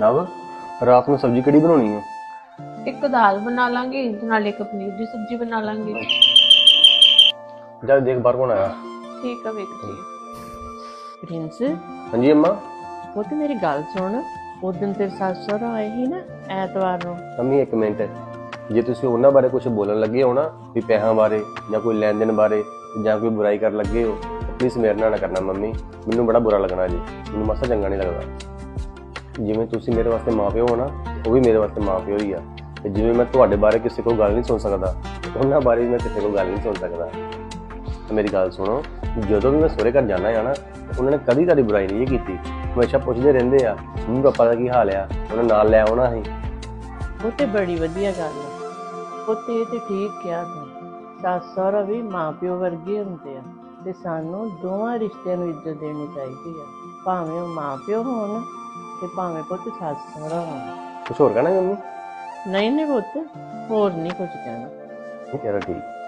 ਨਵ ਰਾਤ ਨੂੰ ਸਬਜ਼ੀ ਕਿਹੜੀ ਬਣਾਉਣੀ ਹੈ? ਇੱਕ ਦਾਲ ਬਣਾ ਲਾਂਗੇ ਨਾਲ ਇੱਕ ਪਨੀਰ ਦੀ ਸਬਜ਼ੀ ਬਣਾ ਲਾਂਗੇ। ਜਾ ਦੇਖ ਬਾਹਰ ਕੌਣ ਆਇਆ। ਠੀਕ ਆ ਵੇਖਦੀ ਆ ਪ੍ਰਿੰਸ ਹਾਂਜੀ ਅੰਮਾ? ਉਹ ਤੇ ਮੇਰੀ ਗੱਲ ਸੁਣ। ਉਹ ਦਿਨ ਤੇਰੇ ਸੱਸ ਸਹੁਰਾ ਆਏ ਸੀ ਨਾ ਐਤਵਾਰ ਨੂੰ। ਮੰਮੀ ਇੱਕ ਮਿੰਟ। ਜੇ ਤੁਸੀਂ ਉਹਨਾਂ ਬਾਰੇ ਕੁਝ ਬੋਲਣ ਲੱਗੇ ਹੋ ਨਾ ਵੀ ਪੈਸਿਆਂ ਬਾਰੇ ਜਾਂ ਕੋਈ ਲੈਣ ਦੇਣ ਬਾਰੇ ਜਾਂ ਕੋਈ ਬੁਰਾਈ ਕਰਨ ਲੱਗੇ ਹੋ ਪਲੀਜ਼ ਮੇਰੇ ਨਾਲ ਨਾ ਕਰਨਾ ਮੰਮੀ। ਮੈਨੂੰ ਬੜਾ ਬੁਰਾ ਲੱਗਣਾ ਜੀ। ਮੈਨੂੰ ਮਸਾ ਚੰਗਾ ਨਹੀਂ ਲੱਗਦਾ। ਜਿਵੇਂ ਤੁਸੀਂ ਮੇਰੇ ਵਾਸਤੇ ਮਾਪਿਓ ਹੋ ਨਾ, ਉਹ ਵੀ ਮੇਰੇ ਵਾਸਤੇ ਮਾਪਿਓ ਹੀ ਆ। ਤੇ ਜਿਵੇਂ ਮੈਂ ਤੁਹਾਡੇ ਬਾਰੇ ਕਿਸੇ ਕੋਲ ਗੱਲ ਨਹੀਂ ਸੁਣ ਸਕਦਾ, ਉਹਨਾਂ ਬਾਰੇ ਵੀ ਮੈਂ ਕਿਸੇ ਕੋਲ ਗੱਲ ਨਹੀਂ ਸੁਣ ਸਕਦਾ। ਮੇਰੀ ਗੱਲ ਸੁਣੋ, ਜਦੋਂ ਵੀ ਮੈਂ ਸਹੁਰੇ ਘਰ ਜਾਣਾ ਆ ਨਾ, ਉਹਨਾਂ ਨੇ ਕਦੀ ਤੁਹਾਡੀ ਬੁਰਾਈ ਨਹੀਂ ਕੀਤੀ। ਹਮੇਸ਼ਾ ਪੁੱਛਦੇ ਰਹਿੰਦੇ ਆ, ਮੰਮੀ ਪਾਪਾ ਦਾ ਕੀ ਹਾਲ ਆ? ਉਹਨਾਂ ਨਾਲ ਲੈ ਆਉਣਾ ਸੀ। ਉਹ ਤੇ ਬੜੀ ਵਧੀਆ ਗੱਲ ਹੈ ਉਹ ਤੇ ਠੀਕ ਕਿਹਾ ਤੂੰ। ਸੱਸ ਸਹੁਰਾ ਵੀ ਮਾਂ ਪਿਓ ਵਰਗੇ ਹੁੰਦੇ ਆ। ਤੇ ਸਾਨੂੰ ਦੋਵਾਂ ਰਿਸ਼ਤਿਆਂ ਨੂੰ ਇੱਜ਼ਤ ਦੇਣੀ ਚਾਹੀਦੀ ਆ। ਭਾਵੇਂ ਉਹ ਮਾਂ ਪਿਓ ਹੋਣ। ਤੇ ਭਾਵੇਂ ਪੁੱਤ ਸੱਸ ਸਹੁਰਾ ਹੋਣ। ਕੁਛ ਹੋਰ ਕਹਿਣਾ ਮੰਮੀ ਨਹੀਂ ਨਹੀਂ ਪੁੱਤ ਹੋਰ ਨਹੀਂ ਕੁਝ ਕਹਿਣਾ। ਚਲੋ ਠੀਕ।